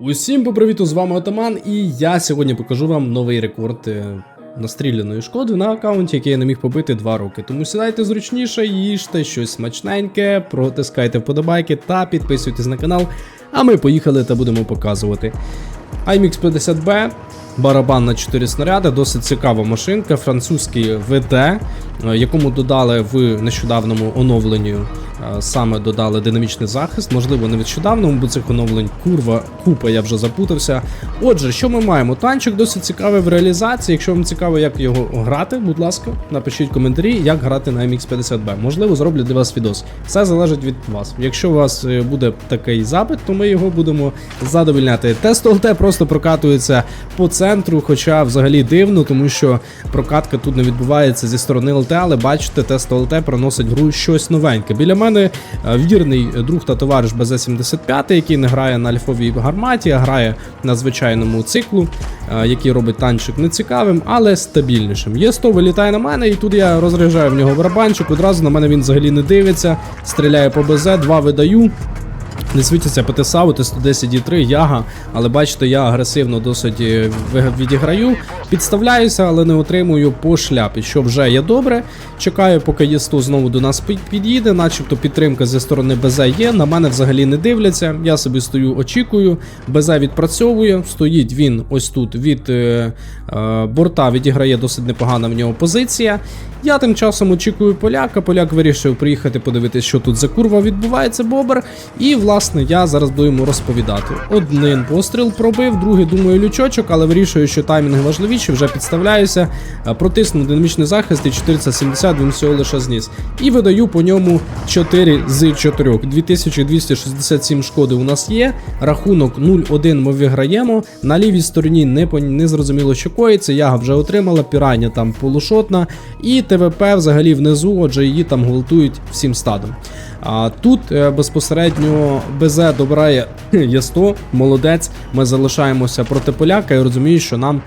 Усім попривіту, з вами Отаман, і я сьогодні покажу вам новий рекорд е, настріляної шкоди на аккаунті, який я не міг побити 2 роки. Тому сідайте зручніше, їжте щось смачненьке, протискайте вподобайки та підписуйтесь на канал. А ми поїхали та будемо показувати. IMX 50B, барабан на 4 снаряди, досить цікава машинка, французький ВД, е, якому додали в нещодавному оновленні. е, Саме додали динамічний захист, можливо, не нещодавному, бо цих оновлень курва купа, я вже запутався. Отже, що ми маємо? Танчик досить цікавий в реалізації. Якщо вам цікаво, як його грати, будь ласка, напишіть коментарі, як грати на MX50B. Можливо, зроблю для вас відос. Все залежить від вас. Якщо у вас е, буде такий запит, то ми його будемо задовільняти. Тест ОЛТ просто прокатується по центру, хоча взагалі дивно, тому що прокатка тут не відбувається зі сторони ЛТ, але бачите, тест ОЛТ приносить гру щось новеньке. Біля мене е, вірний друг та товариш БЗ-75, який не грає на альфовій гарматі, а грає на звичайному циклу, е, який робить танчик нецікавим, але стабільнішим. Є 100 вилітає на мене, і тут я розряджаю в нього барабанчик. Одразу на мене він взагалі не дивиться. Стріляє по БЗ, два видаю. Не світяться ПТСАУ, Т-110 Яга, але бачите, я агресивно досить е, відіграю. Підставляюся, але не отримую по шляпі, що вже є добре. Чекаю, поки Є100 знову до нас під'їде, начебто підтримка зі сторони БЗ є. На мене взагалі не дивляться. Я собі стою, очікую. БЗ відпрацьовує. Стоїть він ось тут від е, е, борта, відіграє досить непогана в нього позиція. Я тим часом очікую поляка. Поляк вирішив приїхати подивитися, що тут за курва відбувається бобер. І власне я зараз буду йому розповідати. Один постріл пробив, другий думаю лючочок, але вирішую, що таймінг важливіший, вже підставляюся, е, протиснув динамічний захист і 470 він всього лише зніс. І видаю по ньому 4 з 4. 2267 шкоди у нас є. Рахунок 0-1 ми виграємо. На лівій стороні не, не зрозуміло, що коїться. Яга вже отримала, пірання там полушотна. І ТВП взагалі внизу, отже, її там гвалтують всім стадом. А тут е, безпосередньо БЗ добирає Є100, молодець. Ми залишаємося проти поляка і розумію, що нам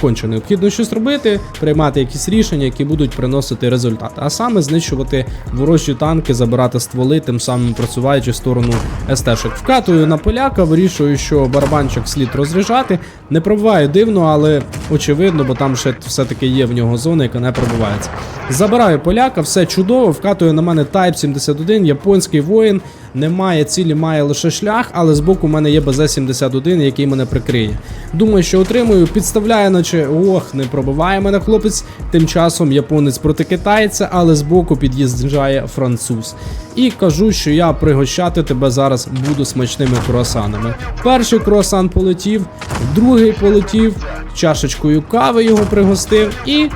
конче необхідно щось робити, приймати якісь рішення, які будуть приносити результат. А саме знищувати ворожі танки, забирати стволи, тим самим просуваючи в сторону СТ-шок. Вкатую на поляка, вирішую, що барабанчик слід розряджати. Не пробиваю дивно, але очевидно, бо там ще все-таки є в нього зона, яка не пробивається. Забираю поляка, все чудово, вкатує на мене Type 71, японський воїн. Немає цілі, має лише шлях, але збоку в мене є БЗ-71, який мене прикриє. Думаю, що отримую, підставляє, наче ох, не пробиває мене хлопець. Тим часом японець проти китайця, але збоку під'їжджає француз. І кажу, що я пригощати тебе зараз буду смачними круасанами. Перший круасан полетів, другий полетів, чашечкою кави його пригостив і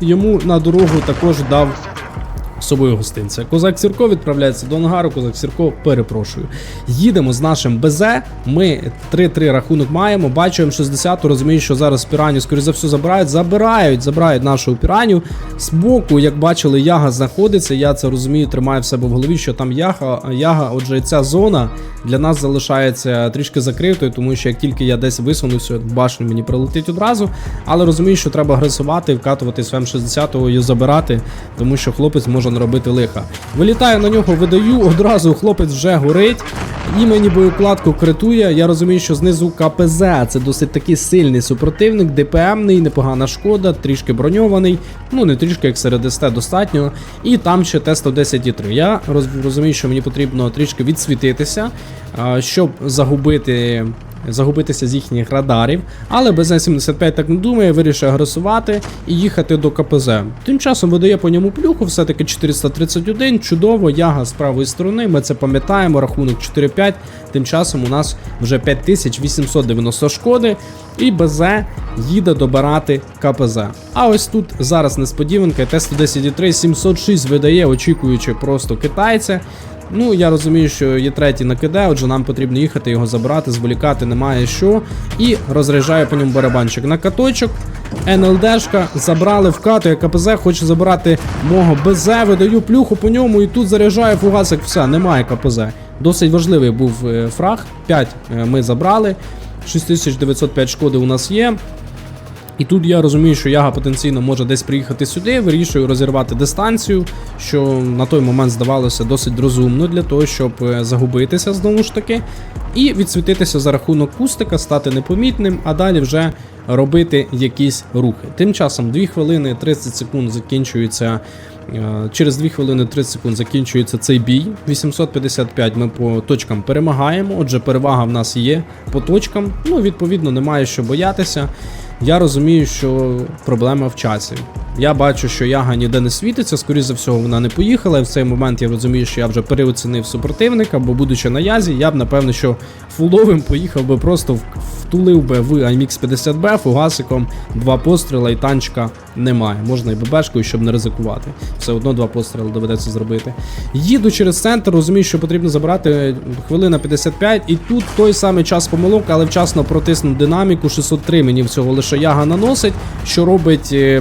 йому на дорогу також дав з собою гостинця. Козак Сірко відправляється до ангару. Козак Сірко, перепрошую. Їдемо з нашим БЗ. Ми 3-3 рахунок маємо. Бачу М60, розумію, що зараз піраню, скоріше за все, забирають. Забирають, забирають нашу піраню. Збоку, як бачили, яга знаходиться. Я це розумію, тримаю в себе в голові, що там яга. яга. Отже, ця зона для нас залишається трішки закритою, тому що як тільки я десь висунуся, башню мені прилетить одразу. Але розумію, що треба агресувати, вкатувати з М60 і забирати, тому що хлопець може наробити лиха. Вилітаю на нього, видаю, одразу хлопець вже горить. І мені боєкладку критує. Я розумію, що знизу КПЗ це досить такий сильний супротивник, ДПМний, непогана шкода, трішки броньований. Ну не трішки, як серед СТ достатньо. І там ще Т-110-3. Я розумію, що мені потрібно трішки відсвітитися, щоб загубити. Загубитися з їхніх радарів, але БЗ-75 так не думає, вирішує агресувати і їхати до КПЗ. Тим часом видає по ньому плюху, все-таки 431, чудово, яга з правої сторони, ми це пам'ятаємо, рахунок 4-5. Тим часом у нас вже 5890 шкоди, і БЗ їде добирати КПЗ. А ось тут зараз несподіванка, Т-110-3 706 видає, очікуючи просто китайця. Ну, я розумію, що є третій накиде, отже, нам потрібно їхати, його забирати, зволікати немає що. І розряджаю по ньому барабанчик на каточок. НЛДшка забрали вкатує, КПЗ хоче забирати мого БЗ, видаю плюху по ньому і тут заряджаю фугасик, все, немає КПЗ. Досить важливий був е, фраг. 5 ми забрали. 6905 шкоди у нас є. І тут я розумію, що Яга потенційно може десь приїхати сюди, вирішую розірвати дистанцію, що на той момент здавалося досить розумно для того, щоб е, загубитися знову ж таки, і відсвітитися за рахунок кустика, стати непомітним, а далі вже робити якісь рухи. Тим часом 2 хвилини 30 секунд закінчується. е, Через 2 хвилини 30 секунд закінчується цей бій. 855 ми по точкам перемагаємо. Отже, перевага в нас є по точкам. Ну, відповідно, немає що боятися. Я розумію, що проблема в часі. Я бачу, що яга ніде не світиться, скоріше за всього, вона не поїхала. І в цей момент я розумію, що я вже переоцінив супротивника, бо будучи на язі, я б напевно, що фуловим поїхав би просто втулив би в IMX 50B фугасиком, два постріла і танчика немає. Можна і ББшкою, щоб не ризикувати. Все одно два постріли доведеться зробити. Їду через центр, розумію, що потрібно забрати хвилина 55, і тут той самий час помилок, але вчасно протиснув динаміку. 603 мені всього лише яга наносить, що робить е,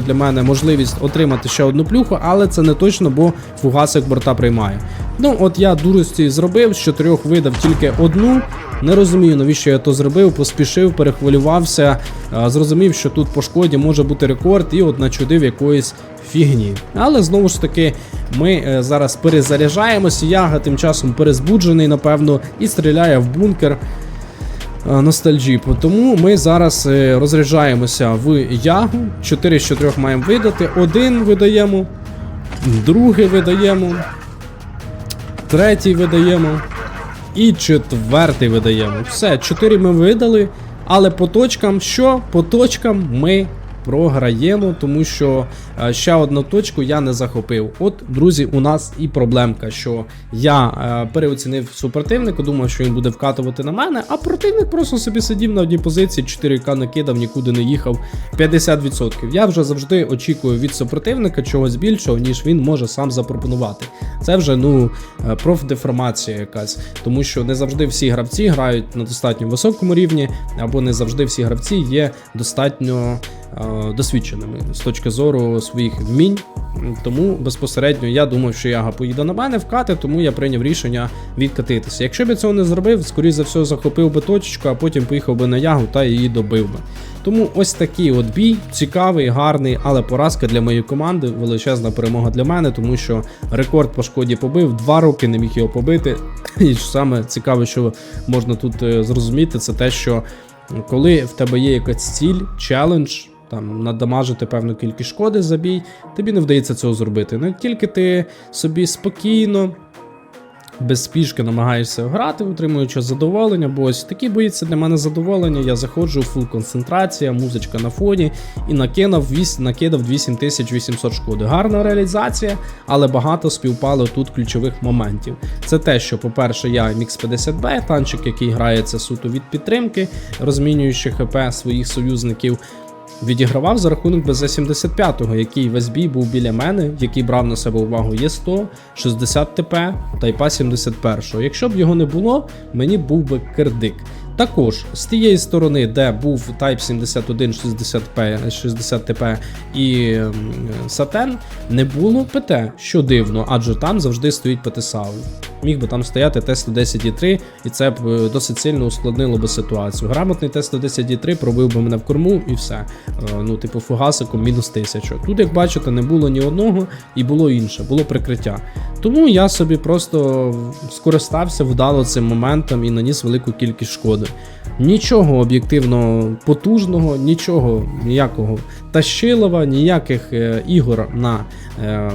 безпосередньо для мене можливість отримати ще одну плюху, але це не точно, бо фугасик борта приймає. Ну, от я дурості зробив, з чотирьох видав тільки одну. Не розумію, навіщо я то зробив, поспішив, перехвилювався, зрозумів, що тут по шкоді може бути рекорд, і от начудив якоїсь фігні. Але знову ж таки, ми е, зараз перезаряджаємося. Яга тим часом перезбуджений, напевно, і стріляє в бункер е, ностальджі. Тому ми зараз е, розряджаємося в ягу. 4 з 4 маємо видати. Один видаємо, другий видаємо, третій видаємо. І четвертий видаємо. Все, 4 ми видали. Але по точкам що? По точкам ми програємо, тому що е, ще одну точку я не захопив. От, друзі, у нас і проблемка, що я е, переоцінив супротивника, думав, що він буде вкатувати на мене, а противник просто собі сидів на одній позиції, 4К накидав, нікуди не їхав. 50%. Я вже завжди очікую від супротивника чогось більшого, ніж він може сам запропонувати. Це вже ну е, профдеформація якась, тому що не завжди всі гравці грають на достатньо високому рівні, або не завжди всі гравці є достатньо досвідченими з точки зору своїх вмінь. Тому безпосередньо я думав, що яга поїде на мене вкати, тому я прийняв рішення відкатитися. Якщо б я цього не зробив, скоріш за все захопив би точечку, а потім поїхав би на ягу та її добив би. Тому ось такий от бій, цікавий, гарний, але поразка для моєї команди, величезна перемога для мене, тому що рекорд по шкоді побив, два роки не міг його побити. І саме цікаве, що можна тут е, зрозуміти, це те, що коли в тебе є якась ціль, челендж, там надамажити певну кількість шкоди за бій, тобі не вдається цього зробити. Не тільки ти собі спокійно. Без спішки намагаєшся грати, отримуючи задоволення, бо ось такі бої це для мене задоволення. Я заходжу, фул концентрація, музичка на фоні і накинув, накидав 8800 шкоди. Гарна реалізація, але багато співпало тут ключових моментів. Це те, що, по-перше, я Mix 50B, танчик, який грається суто від підтримки, розмінюючи ХП своїх союзників. Відігравав за рахунок БЗ-75, який весь бій був біля мене, який брав на себе увагу Є100, 60 ТП та ІПА 71. Якщо б його не було, мені був би кирдик. Також з тієї сторони, де був Type 71 60P, 60 ТП і ем, Сатен, не було ПТ, що дивно, адже там завжди стоїть ПТ САУ. Міг би там стояти Т-110І3, і це б е, досить сильно ускладнило би ситуацію. Грамотний Т-110І3 пробив би мене в корму і все. Е, Ну, типу, фугасиком мінус тисячу. Тут, як бачите, не було ні одного, і було інше, було прикриття. Тому я собі просто скористався вдало цим моментом і наніс велику кількість шкоди. Нічого об'єктивно потужного, нічого ніякого тащилова, ніяких е, ігор на е,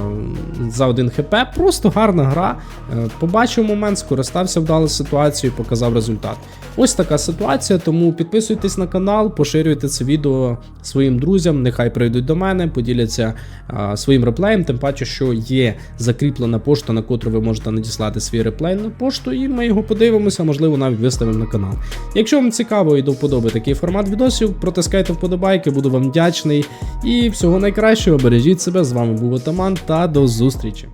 за один хп. Просто гарна гра. Е, побачив момент, скористався вдало ситуацією, показав результат. Ось така ситуація. Тому підписуйтесь на канал, поширюйте це відео своїм друзям. Нехай прийдуть до мене, поділяться е, своїм реплеєм. Тим паче, що є закріплена пошта, на котру ви можете надіслати свій реплей на пошту, і ми його подивимося, можливо, навіть виставимо на канал. Якщо вам цікаво і до вподоби такий формат відосів, протискайте вподобайки, буду вам вдячний. І всього найкращого, бережіть себе. З вами був Отаман та до зустрічі.